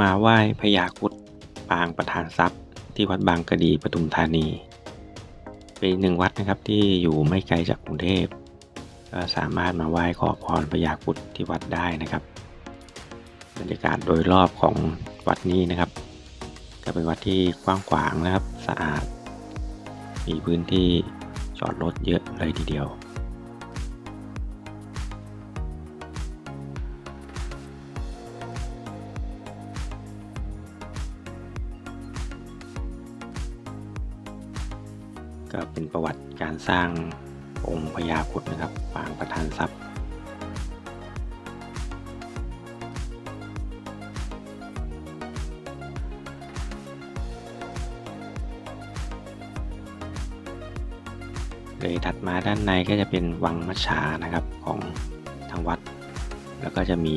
มาไหว้พญาคุดปางประธานทรัพย์ ที่วัดบางกะดีปทุมธานี เป็นหนึ่งวัดนะครับที่อยู่ไม่ไกลจากกรุงเทพก็สามารถมาไหว้ขอพรพญาคุดที่วัดได้นะครับบรรยากาศโดยรอบของวัดนี้นะครับ ก็เป็นวัดที่กว้างขวางนะครับสะอาด มีพื้นที่จอดรถเยอะเลยทีเดียว ก็เป็นประวัติการสร้างองค์พญาครุดนะครับปางประธานทรัพย์ เลยถัดมาด้านในก็จะเป็นวังมัชชานะครับของทางวัด แล้วก็จะมี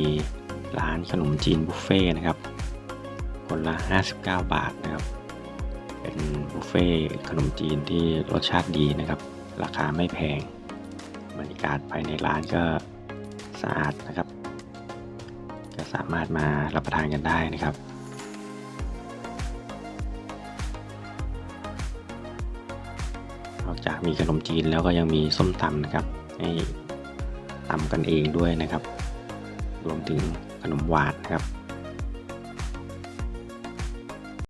ร้านขนมจีนบุฟเฟ่นะครับ คนละ 59 บาทนะครับ เป็นบุฟเฟ่ขนมจีนที่รสชาติดีนะครับ ราคาไม่แพงบรรยากาศภายในร้านก็สะอาดนะครับ ก็สามารถมารับประทานกันได้นะครับนอกจากมีขนมจีนแล้วก็ยังมีส้มตำนะครับ ให้ตำกันเองด้วยนะครับ รวมถึงขนมหวานนะครับ